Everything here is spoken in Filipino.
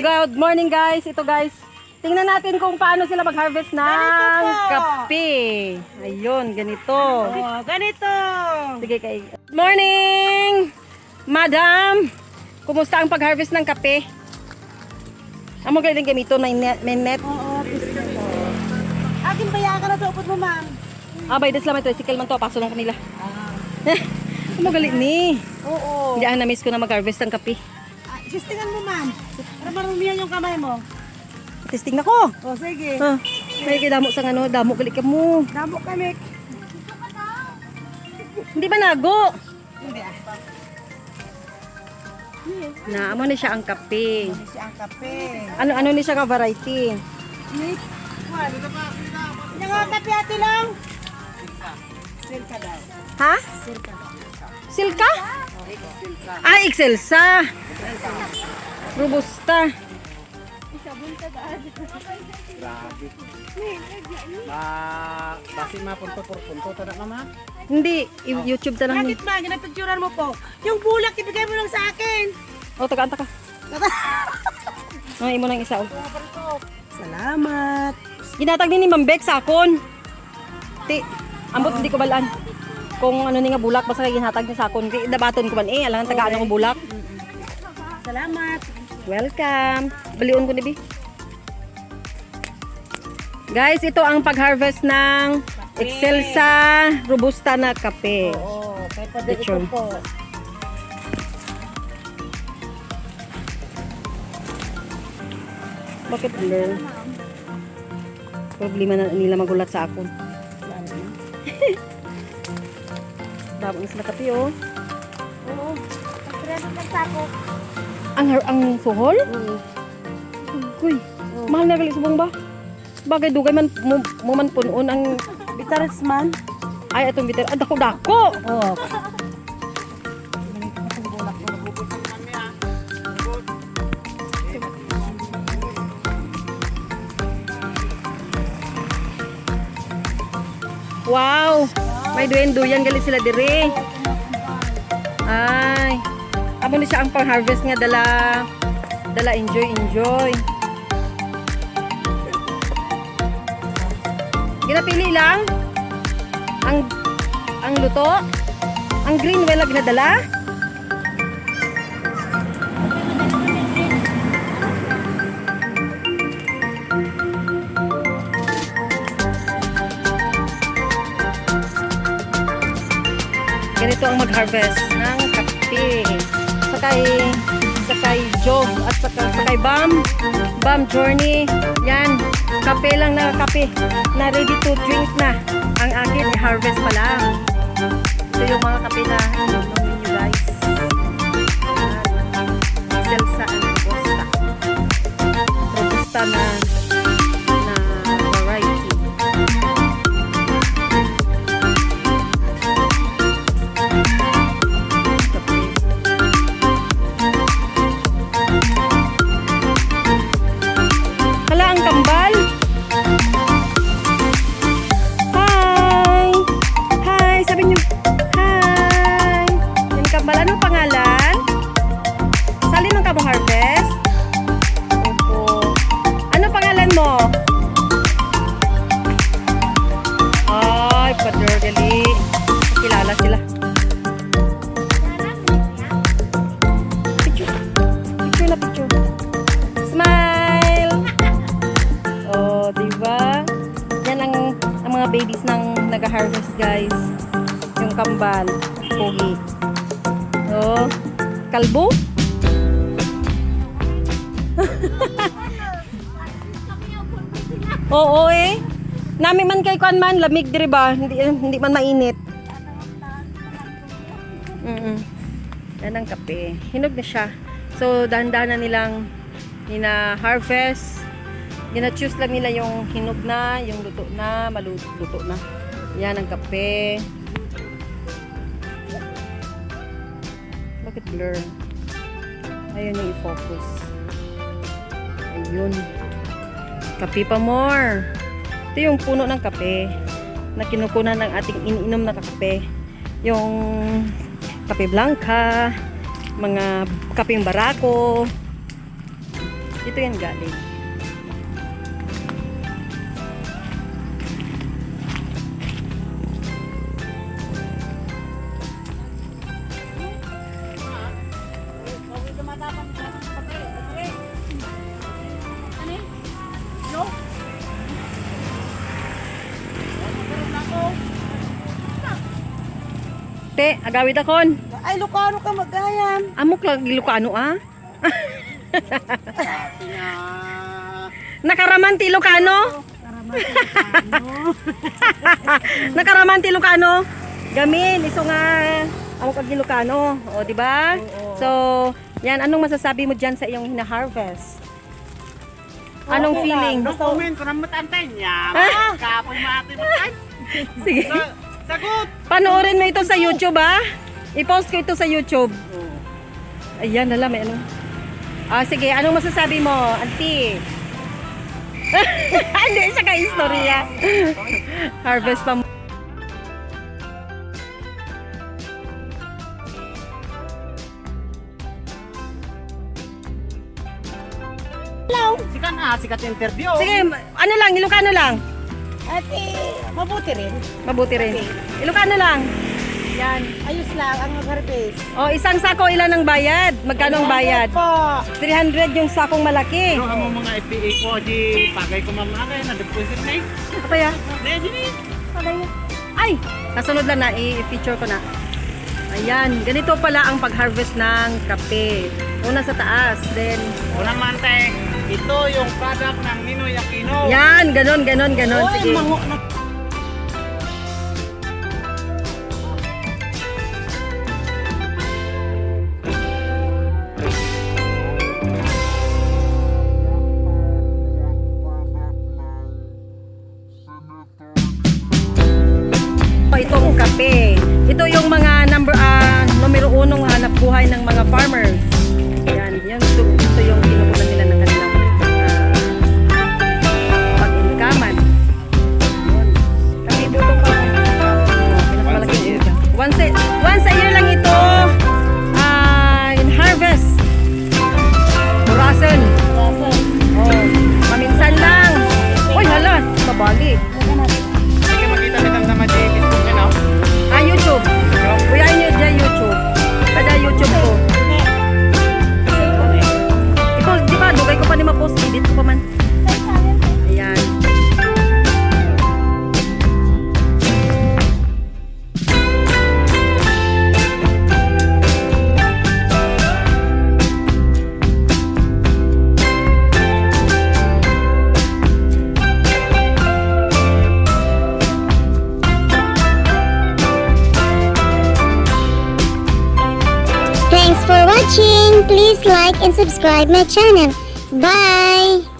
good morning guys. Ito guys. Tingnan natin kung paano sila mag-harvest ng po. kape. Ayun, ganito. Oh, ganito. Sige kay. Morning! Madam! Kumusta ang pag-harvest ng kape? Amo galing gamito may net, may net. Oo, gusto ko. Akin baya ka na sa upot mo, ma'am. Ah, by this lang may tricycle man to, paso lang kanila. Ah. Amo galing ni. Oo. Hindi na miss ko na mag-harvest ng kape. Ah, Sistingan mo, ma'am. Para marumihan yung kamay mo. Testing na ko. O, sige. Ha. May kidamo sa ano, damo gali ka mo. Damo kami. Hindi ba nago? Hindi ah. Na, amo ni siya ang kape. Hindi siya ang kape. Ano ano ni siya ka variety? Pa. Yung kape ate lang. Silka daw. Ha? Silka daw. Silka? Ah, Excelsa. Robusta. Grabe. Ma, basi ma punto por punto to na mama. Hindi, i- YouTube ta lang ni. Bakit ba? Ginapicturan mo po. Yung bulak, ibigay mo lang sa akin. Oh, taga-anta ka. Ay, imo nang isa. oh. Salamat. Ginatag din ni Mambek sa akon. Ti, ambot hindi ko balaan. Kung ano ni nga bulak basta kay ginhatag ni sa akon. Di dabaton ko man eh, alang taga ano ko bulak. Salamat. Welcome. Balion ko ni Bi. Guys, ito ang pag-harvest ng Excelsa Robusta na kape. Oo, kay Picture. Padre po. Bakit blur? Problema na nila magulat sa akon. Dabo na sila kape oh. Oo. Pagkirado ako. Ang ang suhol? Oo. Kuy, mahal na gali subong ba? Bagay dugay man mo, mo man punon ang Bitaras man. ay atong bitter. Ah, dako dako. Oo. Wow. May duyan duyan gali sila dire. Ay. Amo ni siya ang pang-harvest nga dala dala enjoy enjoy. Ginapili lang ang ang luto. Ang green wala ginadala. Ganito ang mag-harvest ng kape. Sakay sakay jog at saka sakay bam bam journey. Yan, kape lang na kape na ready to drink na. Ang akin i-harvest pa lang. Ito yung mga kape na inom ninyo guys. Yan. Celsa and Robusta. Robusta na mo? Ay, pader gali. Kilala sila. Picture. Picture na picture. Smile! Oh, di ba? Yan ang, ang mga babies ng nag-harvest, guys. Yung kambal. Pogi. Oh, kalbo? Oo eh. Nami man kay kwan man lamig diri ba? Hindi hindi man mainit. Mm. Yan ang kape. Hinog na siya. So dahan-dahan na nilang nina harvest. Gina-choose lang nila yung hinog na, yung luto na, maluto na. Yan ang kape. Bakit blur? Ayun yung i-focus. Ayun. Kape pa more. Ito yung puno ng kape na kinukunan ng ating iniinom na kape. Yung kape blanca, mga kapeng barako. Dito yan galing. Te, agawid akon. Ay, Lucano ka magayan. Amok lang Ilocano ah. Nakaramanti Ilocano. Nakaramanti Ilocano. Gamin, iso nga amok kag Ilocano. O, di ba? So, yan anong masasabi mo diyan sa iyong hina-harvest? Anong feeling? lang. No comment ko nang matantay niya. Kapoy mati matay. Sige. Sa- Sagot! Panoorin mo ito sa YouTube ah. I-post ko ito sa YouTube. Ayan, nala, may ano. Ah, sige, anong masasabi mo, auntie? Hindi siya ka-istorya. Harvest pa mo. Sikat na, sikat interview. Sige, ano lang, Ilocano lang. Ate, mabuti rin. Mabuti rin. Ilocano lang. Yan, ayos lang ang harvest. O, isang sako ilan ang bayad? Magkano ang bayad? Po. 300 yung sakong malaki. Ano ang mga FPA ko di pagay ko mamagay na deposit na eh. Apa ya? Ne, dini. Ay! Nasunod lang na, i-feature ko na. Ayan, ganito pala ang pag-harvest ng kape. Una sa taas, then... Unang mante, ito yung product ng Ninoy Aquino. Yan, ganon, ganon, ganon. Oy, Sige. mango na. Please like and subscribe my channel. Bye.